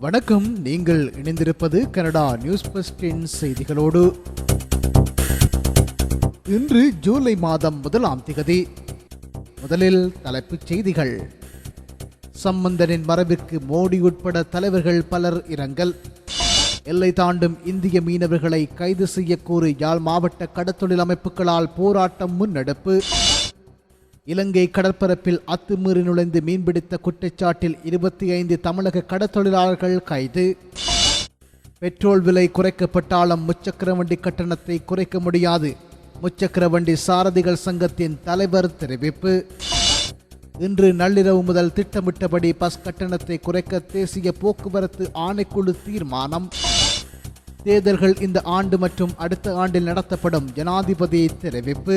வணக்கம். நீங்கள் இணைந்திருப்பது கனடா நியூஸ் பஸ்டின் செய்திகளோடு. இன்று ஜூலை மாதம் முதலாம் திகதி. முதலில் தலைப்புச் செய்திகள். சம்பந்தனின் மரபிற்கு மோடி உட்பட தலைவர்கள் பலர் இரங்கல். எல்லை தாண்டும் இந்திய மீனவர்களை கைது செய்யக்கூறு யாழ் மாவட்ட கடத்தொழில் அமைப்புகளால் போராட்டம் முன்னெடுப்பு. இலங்கை கடற்பரப்பில் அத்துமீறி நுழைந்து மீன்பிடித்த குற்றச்சாட்டில் இருபத்தி ஐந்து தமிழக கடத்தொழிலாளர்கள் கைது. பெட்ரோல் விலை குறைக்கப்பட்டாலும் முச்சக்கர வண்டி கட்டணத்தை குறைக்க முடியாது. முச்சக்கர வண்டி சாரதிகள் சங்கத்தின் தலைவர் தெரிவிப்பு. இன்று நள்ளிரவு முதல் திட்டமிட்டபடி பஸ் கட்டணத்தை குறைக்க தேசிய போக்குவரத்து ஆணைக்குழு தீர்மானம். தேர்தல்கள் இந்த ஆண்டு மற்றும் அடுத்த ஆண்டில் நடத்தப்படும் ஜனாதிபதி தெரிவிப்பு.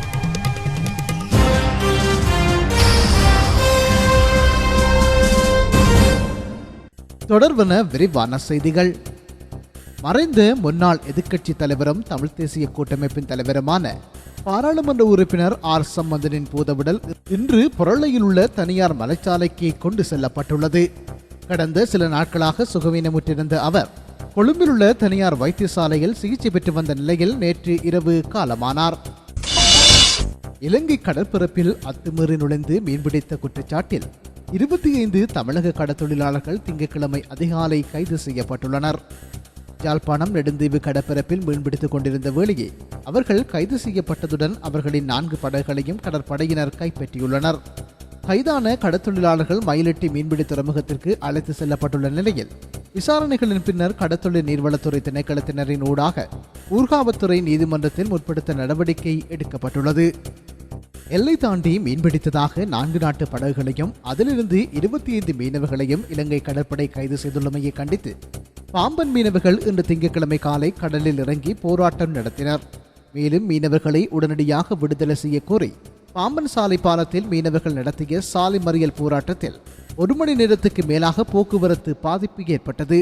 தொடர்வன விரிவான செய்திகள். மறைந்த முன்னாள் எதிர்க்கட்சி தலைவரும் தமிழ் தேசிய கூட்டமைப்பின் தலைவருமான பாராளுமன்ற உறுப்பினர் ஆர். சம்பந்தனின் பூதவிடல் இன்று பொருளையில் உள்ள தனியார் மலைச்சாலைக்கு கொண்டு செல்லப்பட்டுள்ளது. கடந்த சில நாட்களாக சுகவீனமுற்றிருந்த அவர் கொழும்பில் உள்ள தனியார் வைத்தியசாலையில் சிகிச்சை பெற்று வந்த நிலையில் நேற்று இரவு காலமானார். இலங்கை கடற்பரப்பில் அத்துமீறி நுழைந்து மீன்பிடித்த குற்றச்சாட்டில் இருபத்தி ஐந்து தமிழக கடத்தொழிலாளர்கள் திங்கட்கிழமை அதிகாலை கைது செய்யப்பட்டுள்ளனர். யாழ்ப்பாணம் நெடுந்தீவு கடற்பரப்பில் மீன்பிடித்துக் கொண்டிருந்த வேளையே அவர்கள் கைது செய்யப்பட்டதுடன் அவர்களின் நான்கு படகுகளையும் கடற்படையினர் கைப்பற்றியுள்ளனர். கைதான கடத்தொழிலாளர்கள் மயிலட்டி மீன்பிடி துறைமுகத்திற்கு அழைத்து செல்லப்பட்டுள்ள நிலையில் விசாரணைகளின் பின்னர் கடத்தொழில் நீர்வளத்துறை திணைக்களத்தினரின் ஊடாக ஊர்காவத்துறை நீதிமன்றத்தில் முற்படுத்த நடவடிக்கை எடுக்கப்பட்டுள்ளது. எல்லை தாண்டி மீன்பிடித்ததாக நான்கு நாட்டு படகுகளையும் அதிலிருந்து இருபத்தி ஐந்து மீனவர்களையும் இலங்கை கடற்படை கைது செய்துள்ளமையை கண்டித்து பாம்பன் மீனவர்கள் இன்று திங்கட்கிழமை காலை கடலில் இறங்கி போராட்டம் நடத்தினர். மேலும் மீனவர்களை உடனடியாக விடுதலை செய்ய கோரி பாம்பன் சாலை பாலத்தில் மீனவர்கள் நடத்திய சாலை மறியல் போராட்டத்தில் ஒரு மணி நேரத்துக்கு மேலாக போக்குவரத்து பாதிப்பு ஏற்பட்டது.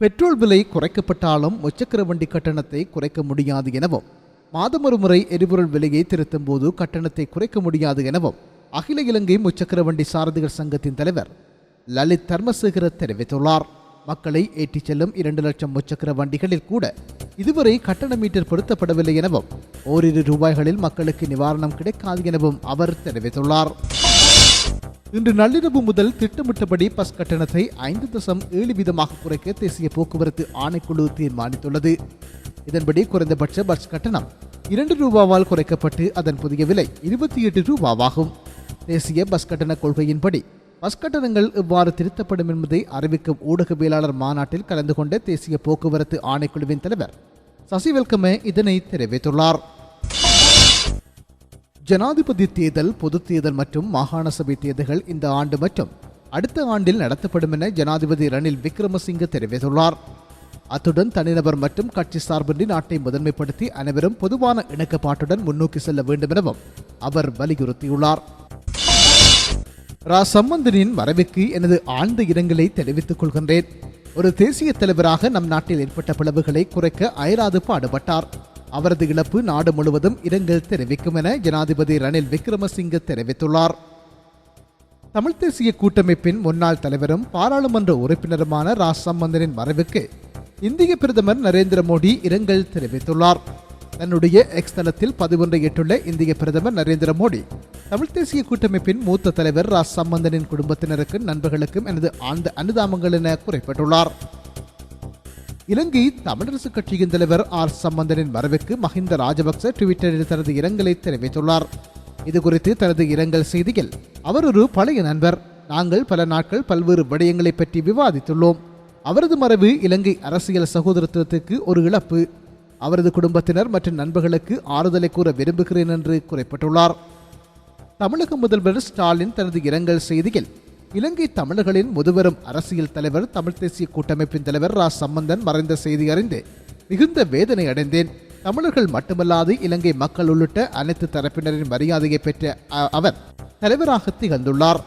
பெட்ரோல் விலை குறைக்கப்பட்டாலும் முச்சக்கர வண்டி கட்டணத்தை குறைக்க முடியாது எனவும் மாதம் ஒரு முறை எரிபொருள் விலையை திருத்தும் போது கட்டணத்தை குறைக்க முடியாது எனவும் அகில இலங்கை முச்சக்கர வண்டி சாரதிகள் சங்கத்தின் தலைவர் லலித் தர்மசேகர தெரிவித்துள்ளார். மக்களை ஏற்றிச் செல்லும் இரண்டு லட்சம் முச்சக்கர வண்டிகளில் கூட இதுவரை கட்டண மீட்டர் பொருத்தப்படவில்லை எனவும் ஓரிரு ரூபாய்களில் மக்களுக்கு நிவாரணம் கிடைக்காது எனவும் அவர் தெரிவித்துள்ளார். இன்று நள்ளிரவு முதல் திட்டமிட்டபடி பஸ் கட்டணத்தை ஐந்து தசம் ஏழு வீதமாக குறைக்க தேசிய போக்குவரத்து ஆணைக்குழு தீர்மானித்துள்ளது. இதன்படி குறைந்தபட்ச பஸ் கட்டணம் இரண்டு ரூபாவால் குறைக்கப்பட்டு அதன் புதிய விலை இருபத்தி எட்டு ரூபாவாகும். தேசிய பஸ் கட்டண கொள்கையின்படி பஸ் கட்டணங்கள் இவ்வாறு திருத்தப்படும் என்பதை அறிவிக்கும் ஊடகவியலாளர் மாநாட்டில் கலந்து கொண்ட தேசிய போக்குவரத்து ஆணைக்குழுவின் தலைவர் சசிவெல்கமே இதனை தெரிவித்துள்ளார். ஜனாதிபதி தேர்தல் பொதுத் தேர்தல் மற்றும் மாகாண சபை தேர்தல்கள் இந்த ஆண்டு மற்றும் அடுத்த ஆண்டில் நடத்தப்படும் என ஜனாதிபதி ரணில் விக்ரமசிங்க தெரிவித்துள்ளார். அத்துடன் தனிநபர் மற்றும் கட்சி சார்பின்றி நாட்டை முதன்மைப்படுத்தி அனைவரும் பொதுவான இணக்கப்பாட்டுடன் முன்னோக்கி செல்ல வேண்டும் எனவும் அவர் வலியுறுத்தியுள்ளார். ரா. சம்பந்தனின் மறைவுக்கு எனது ஆழ்ந்த இரங்கலை தெரிவித்துக் கொள்கின்றேன். ஒரு தேசிய தலைவராக நம் நாட்டில் ஏற்பட்ட பிளவுகளை குறைக்க அயராது பாடுபட்டார். அவரது இழப்பு நாடு முழுவதும் இரங்கல் தெரிவிக்கும் என ஜனாதிபதி ரணில் விக்ரமசிங்க தெரிவித்துள்ளார். தமிழ் தேசிய கூட்டமைப்பின் முன்னாள் தலைவரும் பாராளுமன்ற உறுப்பினருமான ரா. சம்பந்தனின் மறைவுக்கு இந்திய பிரதமர் நரேந்திர மோடி இரங்கல் தெரிவித்துள்ளார். தன்னுடைய எக்ஸ் தளத்தில் பதிவொன்றையிட்டுள்ள இந்திய பிரதமர் நரேந்திர மோடி தமிழ் தேசிய கூட்டமைப்பின் மூத்த தலைவர் ரா சம்பந்தனின் குடும்பத்தினருக்கும் நண்பர்களுக்கும் எனது ஆழ்ந்த அனுதாபங்கள் என குறிப்பிட்டுள்ளார். இலங்கை தமிழரசு கட்சியின் தலைவர் ஆர் சம்பந்தனின் மறைவுக்கு மஹிந்த ராஜபக்ச டுவிட்டரில் தனது இரங்கலை தெரிவித்துள்ளார். இது குறித்து தனது இரங்கல் செய்தியில் அவர் ஒரு பழைய நண்பர் நாங்கள் பல நாட்கள் பல்வேறு விடயங்களை பற்றி விவாதித்துள்ளோம். அவரது மறைவு இலங்கை அரசியல் சகோதரத்துவத்துக்கு ஒரு இழப்பு. அவரது குடும்பத்தினர் மற்றும் நண்பர்களுக்கு ஆறுதலை கூற விரும்புகிறேன் என்று குறிப்பிட்டுள்ளார். தமிழக முதல்வர் ஸ்டாலின் தனது இரங்கல் செய்தியில் இலங்கை தமிழர்களின் முதுபெரும் அரசியல் தலைவர் தமிழ் தேசிய கூட்டமைப்பின் தலைவர் ரா. சம்பந்தன் மறைந்த செய்தி அறிந்து மிகுந்த வேதனை அடைந்தேன். தமிழர்கள் மட்டுமல்லாது இலங்கை மக்கள் உள்ளிட்ட அனைத்து தரப்பினரின் மரியாதையை பெற்ற அவர் தலைவராக திகழ்ந்துள்ளார்.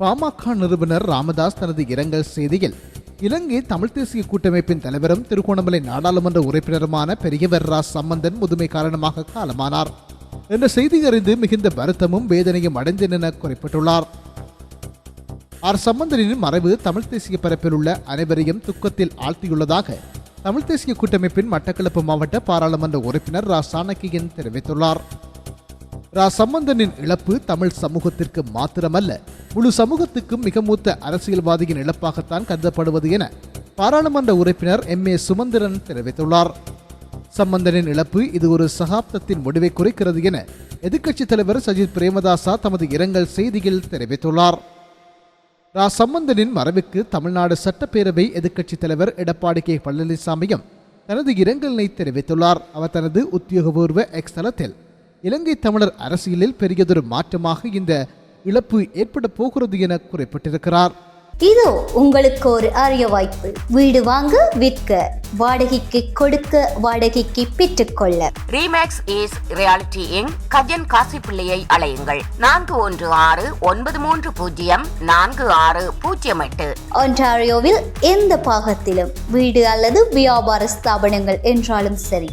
பாமக நிறுவனர் ராமதாஸ் தனது இரங்கல் செய்தியில் இலங்கை தமிழ் தேசிய கூட்டமைப்பின் தலைவரும் திருகோணமலை நாடாளுமன்ற உறுப்பினருமான பெரியவர் ரா. சம்பந்தன் முதுமை காரணமாக காலமானார். என்ற செய்தி அறிந்து மிகுந்த வருத்தமும் வேதனையும் அடைந்தேன் என குறிப்பிட்டுள்ளார். ஆர். சம்பந்தனின் மறைவு தமிழ் தேசிய பரப்பில் உள்ள அனைவரையும் துக்கத்தில் ஆழ்த்தியுள்ளதாக தமிழ் தேசிய கூட்டமைப்பின் மட்டக்களப்பு மாவட்ட பாராளுமன்ற உறுப்பினர் ரா. சாணக்கியன் தெரிவித்துள்ளார். ரா சம்பந்தனின் இழப்பு தமிழ் சமூகத்திற்கு மாத்திரமல்ல. முழு சமூகத்துக்கும் மிக மூத்த அரசியல்வாதியின் இழப்பாகத்தான் கருதப்படுவது என பாராளுமன்ற உறுப்பினர் எம். ஏ. சுமந்திரன் தெரிவித்துள்ளார். சம்பந்தனின் இழப்பு இது ஒரு சகாப்தத்தின் முடிவை குறைக்கிறது என எதிர்க்கட்சித் தலைவர் சஜித் பிரேமதாசா தமது இரங்கல் செய்தியில் தெரிவித்துள்ளார். ரா சம்பந்தனின் மறைவுக்கு தமிழ்நாடு சட்டப்பேரவை எதிர்க்கட்சித் தலைவர் எடப்பாடி கே. பழனிசாமியும் தனது இரங்கலினை தெரிவித்துள்ளார். அவர் தனது உத்தியோகபூர்வ எக்ஸ் தளத்தில் இலங்கை தமிழர் அரசியலில் பெரியதொரு மாற்றமாக இந்த இழப்பு ஏற்பட போகிறது என குறிப்பிட்டிருக்கிறார். இதோ உங்களுக்கு ஒரு அரிய வாய்ப்பு. வீடு வாங்க விற்க வாடகைக்கு கொடுக்க வாடகைக்கு பெற்றுக்கொள்ள Remax Ace Realty in Gajan காசிப்பிள்ளையை அழையுங்கள். நான்கு ஒன்று ஆறு ஒன்பது மூன்று பூஜ்ஜியம் நான்கு ஆறு பூஜ்ஜியம் எட்டு. ஒன்டாரியோவில் எந்த பாகத்திலும் வீடு அல்லது வியாபார ஸ்தாபனங்கள் என்றாலும் சரி.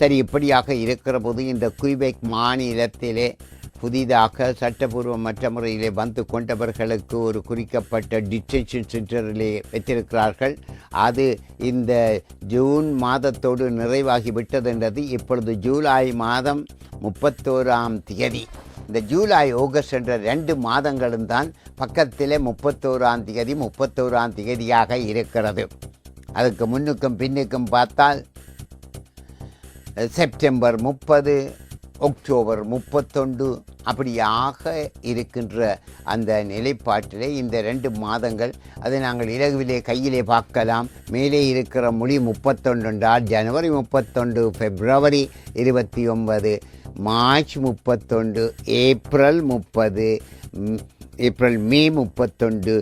சரி இப்படியாக இருக்கிற போது இந்த குய்பெக் மாநிலத்திலே புதிதாக சட்டபூர்வமற்ற முறையிலே வந்து கொண்டவர்களுக்கு ஒரு குறிக்கப்பட்ட டிடென்ஷன் சென்டரிலே வைத்திருக்கிறார்கள். அது இந்த ஜூன் மாதத்தோடு நிறைவாகி விட்டதென்றது இப்பொழுது ஜூலை மாதம் முப்பத்தோராம் தேதி இந்த ஜூலை ஆகஸ்ட் என்ற ரெண்டு மாதங்களும் தான் பக்கத்திலே முப்பத்தோராம் தேதி முப்பத்தோராம் தேதியாக இருக்கிறது. அதுக்கு முன்னுக்கும் பின்னுக்கும் பார்த்தால் செப்டம்பர் முப்பது அக்டோபர் முப்பத்தொண்டு அப்படியாக இருக்கின்ற அந்த நிலைப்பாட்டிலே இந்த ரெண்டு மாதங்கள் அதை நாங்கள் இலகுவிலே கையிலே பார்க்கலாம். மேலே இருக்கிற மொழி முப்பத்தொன்று என்றால் ஜனவரி முப்பத்தொண்டு பிப்ரவரி இருபத்தி ஒன்பது மார்ச் முப்பத்தொண்டு ஏப்ரல் முப்பது ஏப்ரல் மே முப்பத்தொண்டு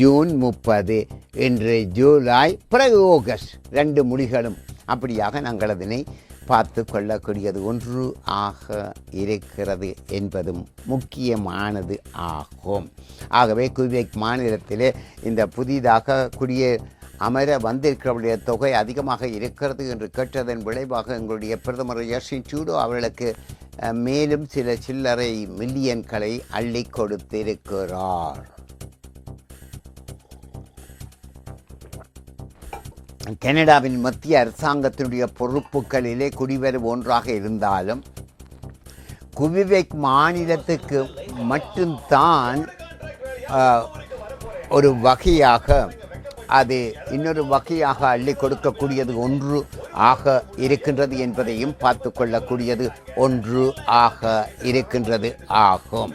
ஜூன் முப்பது என்று ஜூலை பிறகு ஆகஸ்ட் ரெண்டு மொழிகளும். அப்படியாக நாங்கள் அதனை பார்த்து கொள்ளக்கூடியது ஒன்று ஆக இருக்கிறது என்பதும் முக்கியமானது ஆகும். ஆகவே குவைக் மாநிலத்திலே இந்த புதிதாக குடியே அமர வந்திருக்கிறவருடைய தொகை அதிகமாக இருக்கிறது என்று கேட்டதன் விளைவாக எங்களுடைய பிரதமர் யஷின் சூடோ அவர்களுக்கு மேலும் சில சில்லறை மில்லியன்களை அள்ளி கொடுத்திருக்கிறார். கனடாவின் மத்திய அரசாங்கத்தினுடைய பொறுப்புகளிலே குடிவரவு ஒன்றாக இருந்தாலும் குவிவேக் மாநிலத்துக்கு மட்டும்தான் ஒரு வகையாக அது இன்னொரு வகையாக அள்ளி கொடுக்கக்கூடியது ஒன்று ஆக இருக்கின்றது என்பதையும் பார்த்து கொள்ளக்கூடியது ஒன்று ஆக இருக்கின்றது ஆகும்.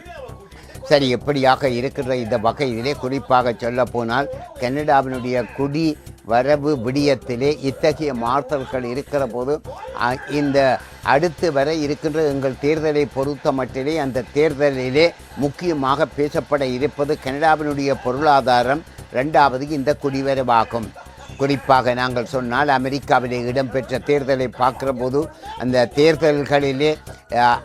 சரி எப்படியாக இருக்கின்ற இந்த வகையிலே குறிப்பாக சொல்ல போனால் கனடாவினுடைய குடி வரவு விடியத்திலே இத்தகைய மாற்றல்கள் இருக்கிற போது அ, இந்த அடுத்து வர இருக்கின்ற எங்கள் தேர்தலை பொறுத்த மட்டிலே அந்த தேர்தலிலே முக்கியமாக பேசப்பட இருப்பது கனடாவினுடைய பொருளாதாரம் ரெண்டாவது இந்த குடிவரவாகும். குறிப்பாக நாங்கள் சொன்னால் அமெரிக்காவிலே இடம்பெற்ற தேர்தலை பார்க்குற போது அந்த தேர்தல்களிலே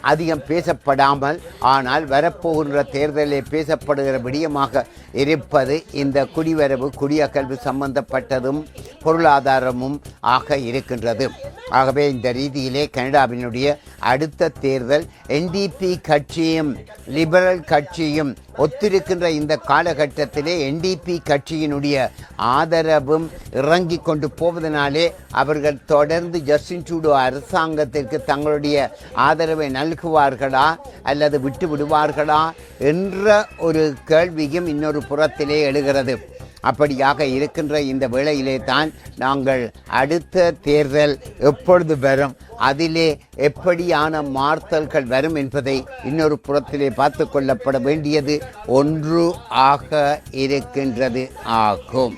அதிகம் பேசப்படாமல் ஆனால் வரப்போகின்ற தேர்தலில் பேசப்படுகிற விடயமாக இருப்பது இந்த குடிவரவு குடியகல்வு சம்பந்தப்பட்டதும் பொருளாதாரமும் ஆக இருக்கின்றது. ஆகவே இந்த ரீதியிலே கனடாவினுடைய அடுத்த தேர்தல் என்டிபி கட்சியும் லிபரல் கட்சியும் ஒத்திருக்கின்ற இந்த காலகட்டத்திலே என்டிபி கட்சியினுடைய ஆதரவும் இறங்கி கொண்டு போவதனாலே அவர்கள் தொடர்ந்து ஜஸ்டின் ட்ரூடோ அரசாங்கத்திற்கு தங்களுடைய ஆதரவை நல்குவார்களா அல்லது விட்டு விடுவார்களா என்ற ஒரு கேள்வியும் இன்னொரு புறத்திலே எழுகிறது. அப்படியாக இருக்கின்ற இந்த வேளையிலே தான் நாங்கள் அடுத்த தேர்தல் எப்பொழுது வரும் அதிலே எப்படியான மாறுதல்கள் வரும் என்பதை இன்னொரு புறத்திலே பார்த்து கொள்ளப்பட வேண்டியது ஒன்று ஆக இருக்கின்றது ஆகும்.